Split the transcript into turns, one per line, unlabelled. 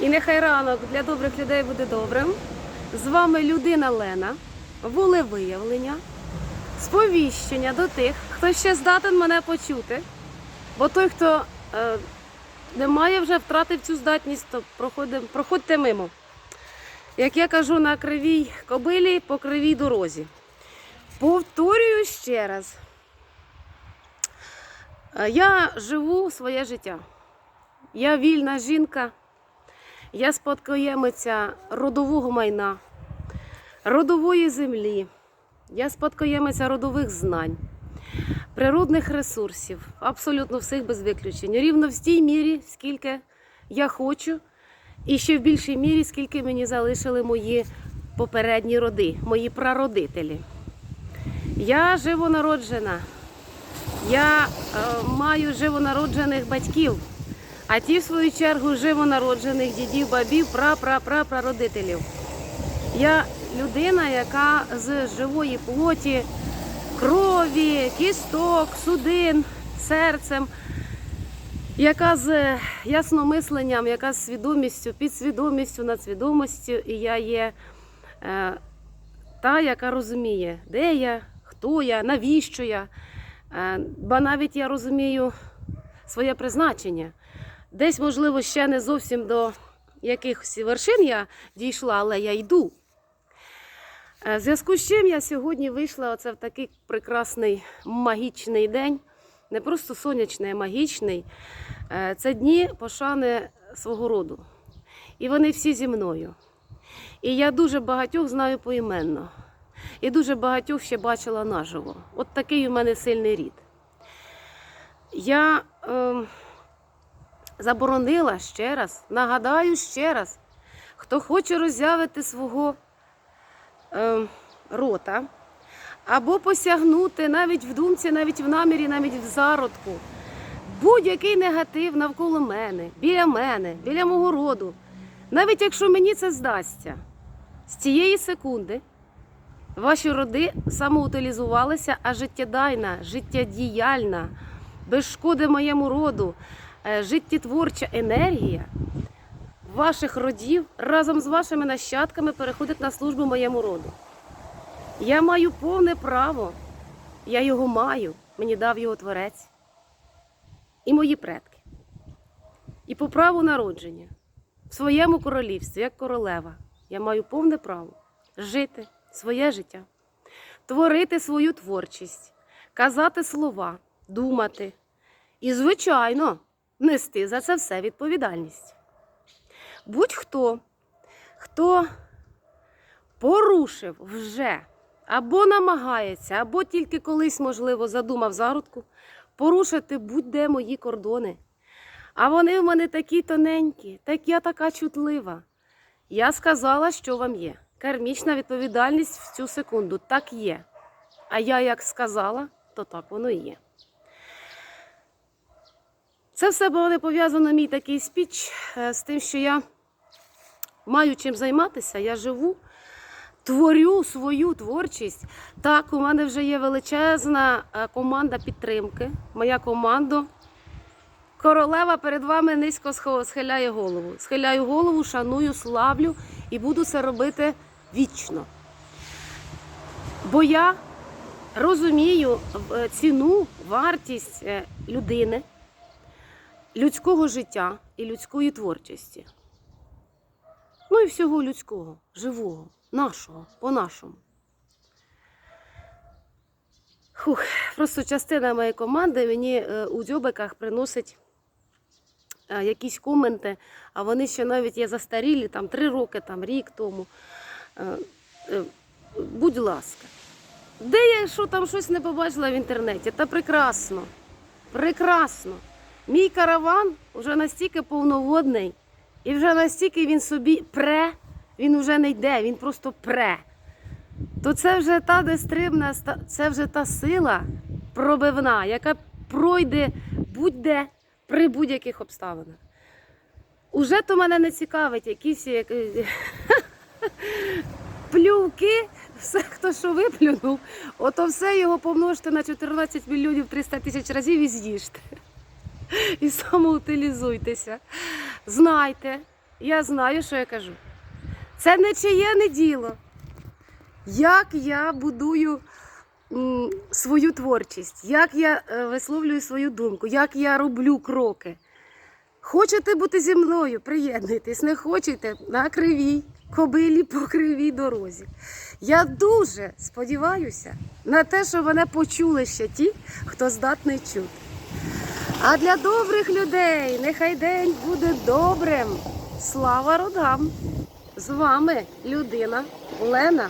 І нехай ранок для добрих людей буде добрим. З вами людина Лена, волевиявлення, сповіщення до тих, хто ще здатен мене почути. Бо той, хто е, не має вже втратив цю здатність, то проходи, проходьте мимо. Як я кажу на кривій кобилі по кривій дорозі. Повторюю ще раз. Е, Я живу своє життя. Я вільна жінка. Я спадкоємиця родового майна, родової землі. Я спадкоємиця родових знань, природних ресурсів, абсолютно всіх без виключень. Рівно в тій мірі, скільки я хочу, і ще в більшій мірі, скільки мені залишили мої попередні роди, мої прародителі. Я живонароджена. Я е, маю живонароджених батьків. А ті, в свою чергу, живонароджених дідів, бабів, пра-пра-пра-прародителів. Я людина, яка з живої плоті, крові, кісток, судин, серцем, яка з ясномисленням, яка з свідомістю, підсвідомістю, надсвідомістю, і я є е, та, яка розуміє, де я, хто я, навіщо я. Е, бо навіть я розумію своє призначення. Десь, можливо, ще не зовсім до якихось вершин я дійшла, але я йду. Е, В зв'язку з чим я сьогодні вийшла оце в такий прекрасний магічний день, не просто сонячний, а магічний. Е, Це дні пошани свого роду. І вони всі зі мною. І я дуже багатьох знаю поіменно. І дуже багатьох ще бачила наживо. От такий у мене сильний рід. Я. Е, заборонила ще раз, нагадаю ще раз, хто хоче роззявити свого е, рота або посягнути навіть в думці, навіть в намірі, навіть в зародку, будь-який негатив навколо мене, біля мене, біля мого роду, навіть якщо мені це здасться, з цієї секунди ваші роди самоутилізувалися, а життєдайна, життєдіяльна, без шкоди моєму роду життєтворча енергія ваших родів разом з вашими нащадками переходить на службу моєму роду. Я маю повне право, я його маю, мені дав його творець і мої предки. І по праву народження в своєму королівстві, як королева, я маю повне право жити своє життя, творити свою творчість, казати слова, думати. І, звичайно, нести за це все відповідальність. Будь-хто, хто порушив вже або намагається, або тільки колись, можливо, задумав зародку, порушити будь-де мої кордони. А вони в мене такі тоненькі, так я така чутлива. Я сказала, що вам є. Кармічна відповідальність в цю секунду так є. А я як сказала, то так воно і є. Це все було пов'язано мій такий спіч е, з тим, що я маю чим займатися, я живу, творю свою творчість. Так, у мене вже є величезна е, команда підтримки. Моя команда. Королева перед вами низько схиляє голову. Схиляю голову, шаную, славлю і буду це робити вічно. Бо я розумію е, ціну, вартість людини людського життя і людської творчості. Ну і всього людського, живого, нашого, по-нашому. Хух, просто частина моєї команди мені е, у дзьобиках приносить е, якісь коменти, а вони ще навіть є застарілі, там три роки, там рік тому. Е, будь ласка. Де я що там щось не побачила в інтернеті? Та прекрасно. Прекрасно. Мій караван вже настільки повноводний, і вже настільки він собі пре, він вже не йде, він просто пре. То це вже та дестрибна, це вже та сила пробивна, яка пройде будь-де при будь-яких обставинах. Уже то мене не цікавить якісь як- плювки, все, хто що виплюнув, ото все його помножте на 14 мільйонів 300 тисяч разів і з'їжте. І самоутилізуйтеся. Знайте, я знаю, що я кажу. Це не чиє не діло. Як я будую свою творчість, як я е, висловлюю свою думку, як я роблю кроки. Хочете бути зі мною, приєднуйтесь, не хочете на кривій кобилі по кривій дорозі. Я дуже сподіваюся на те, що мене почули ще ті, хто здатний чути. А для добрих людей нехай день буде добрим. Слава родам! З вами людина Лена